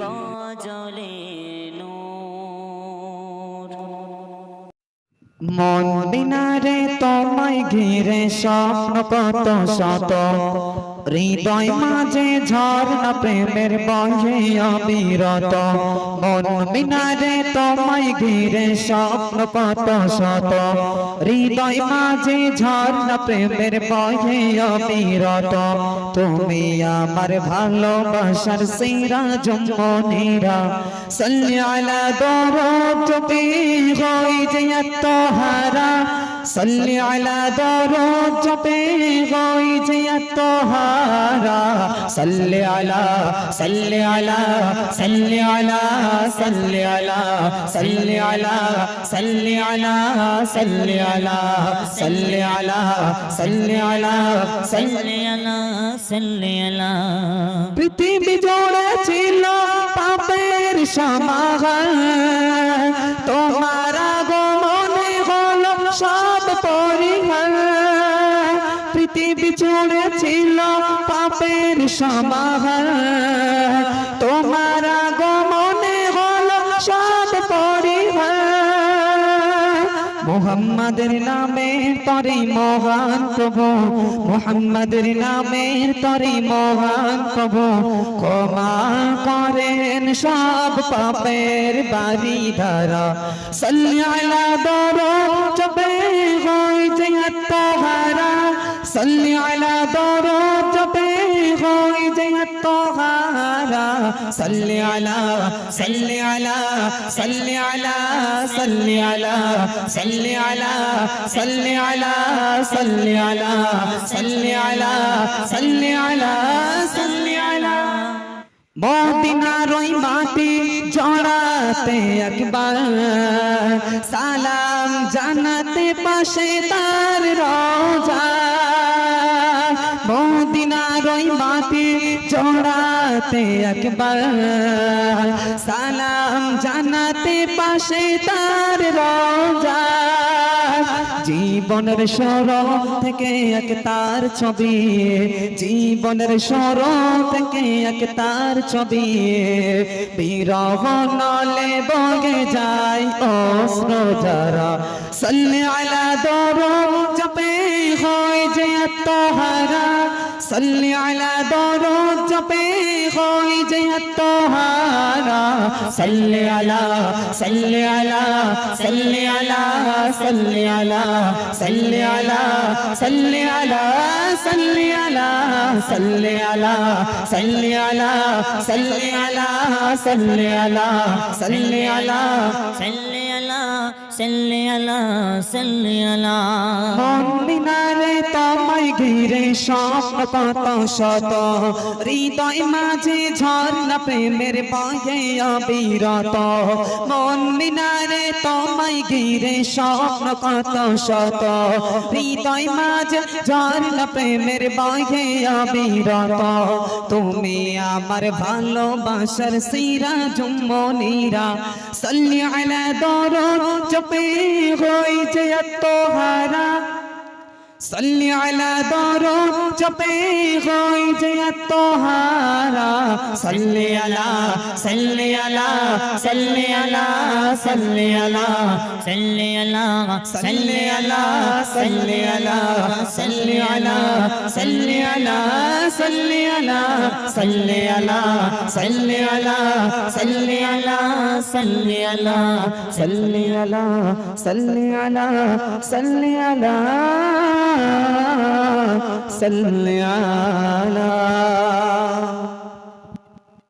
গজলে মন বিনারে তোমায় ঘিরে স্বপ্ন কত শত। হৃদয় মাঝে ঝর্ণা প্রেমের বহে অবিরত। মন বিনারে তোমায় ঘিরে স্বপ্ন কত শত। হৃদয় মাঝে ঝর্ণা প্রেমের বহে অবিরত। তুমি আমার ভালোবাসার সিরা জমনিরা সাল্লি আলা দরদ বি গই জিয়াত হারা সাল্লি আলা দরদ বি গই জিয়াত হারা সাল্লি আলা সাল্লি আলা সাল্লি আলা সাল্লি আলা সাল্লি আলা সাল্লি আলা সাল্লি আলা সাল্লি আলা সাল্লি আলা সাল্লি আলা সাল্লি আলা পৃথিবী জোড়ে ছিল পাপের সমাহার পৃথিবী জুড়ে ছিল পাপের সমাহার। তোমার আগমনে হলো সব পরিহার। মোহাম্মদের নামে তরে মহান প্রভু, মোহাম্মদের নামে তরে মহান প্রভু, ক্ষমা করেন সব পাপের বাড়ি ধারা। সল্যালা দরো হই জয়ত হারা সল্যালা দরো জবে হই জয়ত হারা صلي على صلي على صلي على صلي على صلي على صلي على صلي على صلي على صلي على صلي على মদিনার ওই মাটি জড়াতে একবার সালাম জানাতে পাশে তার রোজা মদিনার ওই মাটি জড়াতে একবার। সালাম জানাতে পাশে তার রোজা। জীবনের সরব থেকে এক তার ছবি। জীবনের সরব থেকে এক তার ছবি। বিরহ নলে বগে যায় অস্ত্র যারা। সল্লে আলা দরম জপে সল্লে আলা হয় সল্লে আলা তোমায় ঘিরে স্বপ্ন কত শত। হৃদয় মাঝে ঝর্ণা প্রেমের বহে অবিরত। মন্দিনারে তোমায় ঘিরে স্বপ্ন কত শত। হৃদয় মাঝে ঝর্ণা প্রেমের বহে অবিরত। তুমি আমার ভালোবাসার সিরা জুম্মনিরা সল্লি আলা দরদ জপে হই যে তোহারা صلی علی دارو چپے ہوئی جیت تو ہارا صلی علی صلی علی صلی علی صلی علی صلی علی صلی علی صلی علی صلی علی صلی علی صلی علی صلی علی صلی علی صلی علی صلی علی صلی علی صلی علی صلی علی صل على